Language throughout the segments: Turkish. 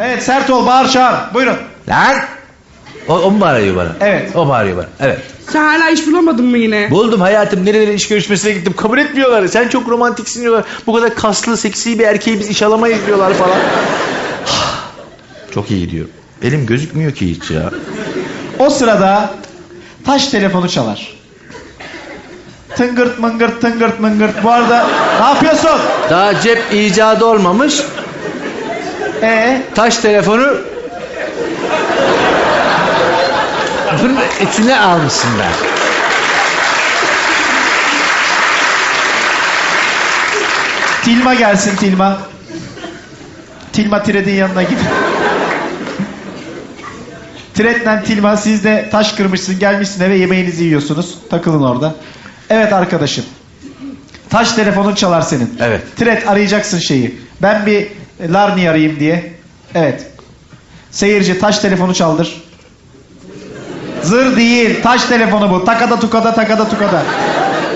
Evet sert ol bağır çağır. Buyurun. Lan! O, o mu bağırıyor bana? Evet. O bağırıyor bana. Evet. Sen hala iş bulamadın mı yine? Buldum hayatım nerelere iş görüşmesine gittim. Kabul etmiyorlar. Sen çok romantiksin diyorlar. Bu kadar kaslı, seksi bir erkeği biz iş alamayız diyorlar falan. çok iyi gidiyorum. Elim gözükmüyor ki hiç ya. O sırada taş telefonu çalar. Tıngırt mıngırt tıngırt mıngırt. Bu arada ne yapıyorsun? Daha cep icadı olmamış. Ee, Taş telefonu bunun içine almışsınlar. Tilma gelsin Tilma. Tilma Tired'in yanına gidin. Tired'le Tilma siz de taş kırmışsın gelmişsin eve yemeğinizi yiyorsunuz. Takılın orada. Evet arkadaşım. Taş telefonun çalar senin. Evet. Tired arayacaksın şeyi. Ben bir Larni arayayım diye. Evet. Seyirci taş telefonu çaldır. Zır değil. Taş telefonu bu. Takada tukada takada tukada.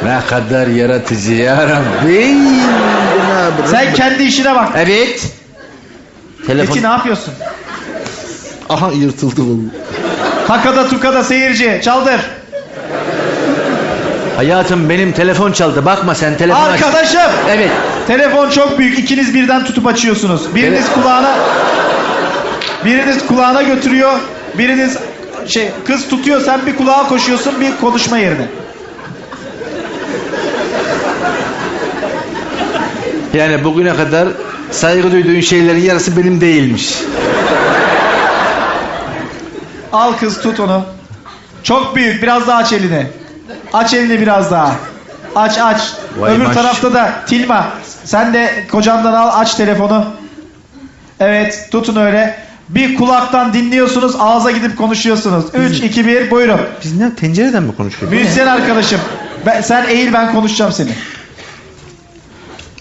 Ne kadar yaratıcı ya Rabbi. Sen kendi işine bak. Evet. Telefon. Eti ne yapıyorsun? Aha yırtıldı bu. Takada tukada seyirci çaldır. Hayatım benim telefon çaldı. Bakma sen telefon aç. Arkadaşım. Evet. Telefon çok büyük. İkiniz birden tutup açıyorsunuz. Biriniz Evet. kulağına biriniz kulağına götürüyor. Biriniz şey kız tutuyor sen bir kulağa koşuyorsun bir konuşma yerine. Yani bugüne kadar saygı duyduğun şeylerin yarısı benim değilmiş. Al kız tut onu. Çok büyük. Biraz daha aç elini. Aç elini biraz daha. Aç aç. Vay Öbür maş- tarafta da Tilma. Sen de kocandan al aç telefonu. Evet tutun öyle. Bir kulaktan dinliyorsunuz ağza gidip konuşuyorsunuz. 3 2 1 buyurun. Biz ne tencereden mi konuşuyoruz? Müzisyen arkadaşım. Ben, sen eğil ben konuşacağım seni.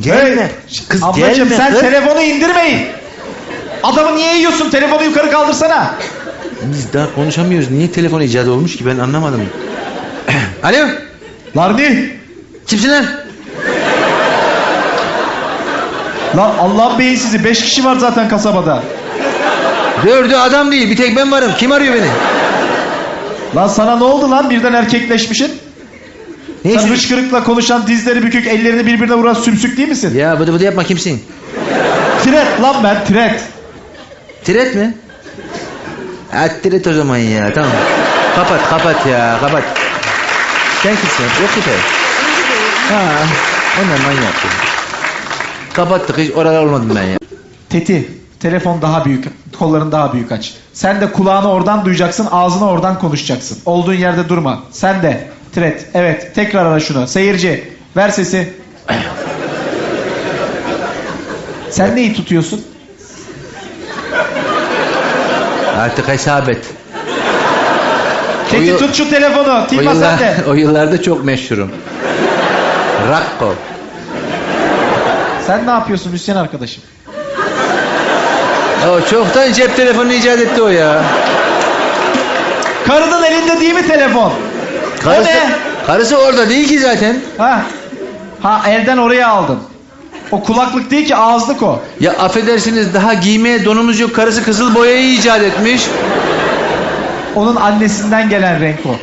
Gelme. Evet. Kız Ablacığım gelme. sen kız. telefonu indirmeyin. Adamı niye yiyorsun? Telefonu yukarı kaldırsana. Biz daha konuşamıyoruz. Niye telefon icadı olmuş ki ben anlamadım. Alo. Larni. Kimsin lan? Allah'ın beyin sizi. 5 kişi var zaten kasabada. Dördü adam değil. Bir tek ben varım. Kim arıyor beni? Lan sana ne oldu lan birden erkekleşmişsin? Ne Sen için? hıçkırıkla konuşan dizleri bükük ellerini birbirine vuran sümsük değil misin? Ya bıdı bıdı yapma kimsin? Tiret lan ben tiret. Tiret mi? Ha tiret o zaman ya tamam. Kapat kapat ya kapat. Sen kimsin? Yok ki sen. Ha, onlar manyak. ya. Kapattık hiç oralar olmadım ben ya. Teti telefon daha büyük. Kolların daha büyük aç. Sen de kulağını oradan duyacaksın ağzını oradan konuşacaksın. Olduğun yerde durma. Sen de tiret. Evet tekrar ara şunu. Seyirci ver sesi. Sen neyi tutuyorsun? Artık hesap et. Teti yıl- tut şu telefonu. O, Tilma yıllar, o yıllarda çok meşhurum. Rakko. Sen ne yapıyorsun müzisyen arkadaşım? O çoktan cep telefonu icat etti o ya. Karının elinde değil mi telefon? Karısı, ne? karısı orada değil ki zaten. Ha. Ha elden oraya aldın. O kulaklık değil ki ağızlık o. Ya affedersiniz daha giymeye donumuz yok. Karısı kızıl boyayı icat etmiş. Onun annesinden gelen renk o.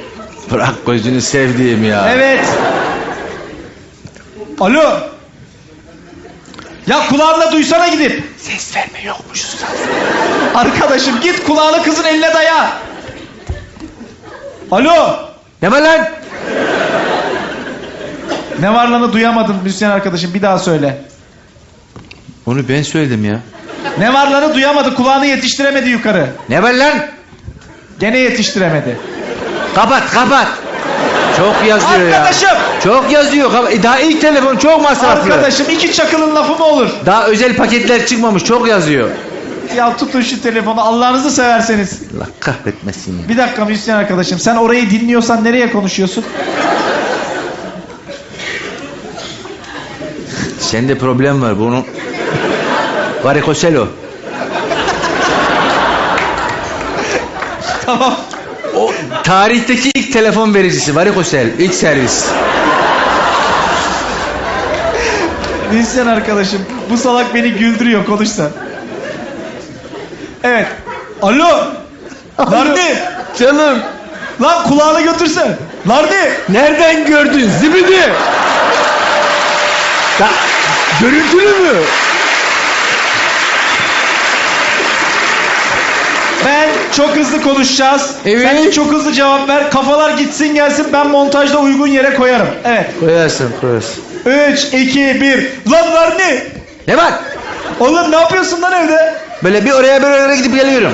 Bırak gözünü sevdiğim ya. Evet. Alo. Ya kulağınla duysana gidip. Ses verme yokmuş. Arkadaşım git kulağını kızın eline daya. Alo. Ne var lan? Ne var lanı duyamadım müzisyen arkadaşım bir daha söyle. Onu ben söyledim ya. Ne var lanı duyamadı kulağını yetiştiremedi yukarı. Ne var lan? Gene yetiştiremedi. Kapat kapat. Çok yazıyor Arkadaşım. ya. Çok yazıyor. Kapa- E, Daha ilk telefon çok masraflı. Arkadaşım iki çakılın lafı mı olur? Daha özel paketler çıkmamış. Çok yazıyor. Ya tutun şu telefonu Allah'ınızı severseniz. Allah kahretmesin ya. Bir dakika müzisyen arkadaşım sen orayı dinliyorsan nereye konuşuyorsun? Sende problem var. Bunu varikoselo. Tamam. O tarihteki ilk telefon vericisi varikosel. ilk servis. Müzisyen arkadaşım bu salak beni güldürüyor konuş sen. Evet. Alo. Nardi. Canım. Lan kulağını götürse. Nardi. Nereden gördün zibidi? Ya, görüntülü mü? Ben çok hızlı konuşacağız. Evet. Sen de çok hızlı cevap ver. Kafalar gitsin gelsin ben montajda uygun yere koyarım. Evet. Koyarsın koyarsın. 3, 2, 1. Lan Nardi. Ne var? Oğlum ne yapıyorsun lan evde? Böyle bir oraya bir oraya gidip geliyorum.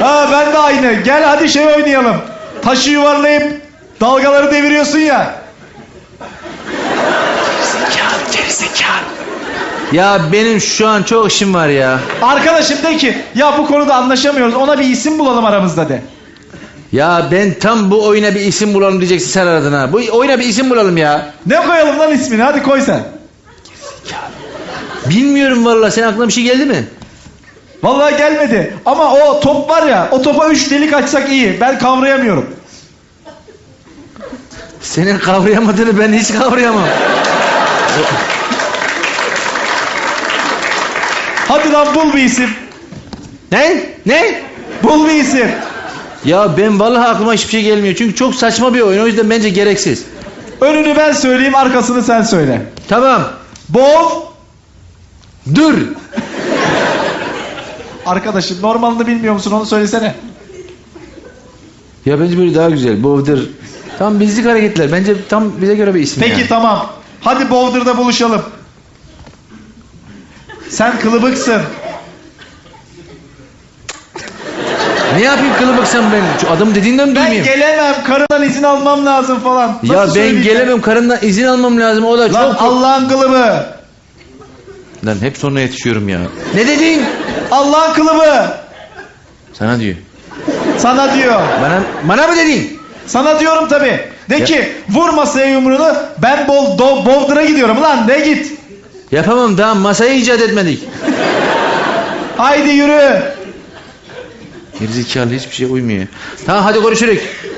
Ha ben de aynı. Gel hadi şey oynayalım. Taşı yuvarlayıp dalgaları deviriyorsun ya. Ya benim şu an çok işim var ya. Arkadaşım de ki ya bu konuda anlaşamıyoruz. Ona bir isim bulalım aramızda de. Ya ben tam bu oyuna bir isim bulalım diyeceksin sen aradın ha. Bu oyuna bir isim bulalım ya. Ne koyalım lan ismini? Hadi koy sen. Bilmiyorum vallahi senin aklına bir şey geldi mi? Vallahi gelmedi. Ama o top var ya, o topa 3 delik açsak iyi. Ben kavrayamıyorum. Senin kavrayamadığını ben hiç kavrayamam. Hadi lan bul bir isim. Ne? Ne? Bul bir isim. Ya ben vallahi aklıma hiçbir şey gelmiyor. Çünkü çok saçma bir oyun. O yüzden bence gereksiz. Önünü ben söyleyeyim, arkasını sen söyle. Tamam. Bol. Dur. Arkadaşım normalini bilmiyor musun onu söylesene. Ya bence böyle daha güzel. Bovdur. Tam bizlik hareketler. Bence tam bize göre bir isim Peki yani. tamam. Hadi Boulder'da buluşalım. Sen kılıbıksın. Ne yapayım kılıbıksam ben? Şu adam dediğinden mi Ben duymayayım? gelemem. Karıdan izin almam lazım falan. Ya Nasıl ben söyleyeceğim? gelemem. Karımdan izin almam lazım. O da çok... Lan çok- Allah'ın kılıbı. Lan hep sonra yetişiyorum ya. Ne dedin? Allah'ın kılıbı. Sana diyor. Sana diyor. Bana, bana mı dedin? Sana diyorum tabi. De ki vur masaya yumruğunu ben bol do, Boulder'a gidiyorum lan de git. Yapamam daha masayı icat etmedik. Haydi yürü. Gerizekalı hiçbir şey uymuyor. Tamam hadi görüşürük.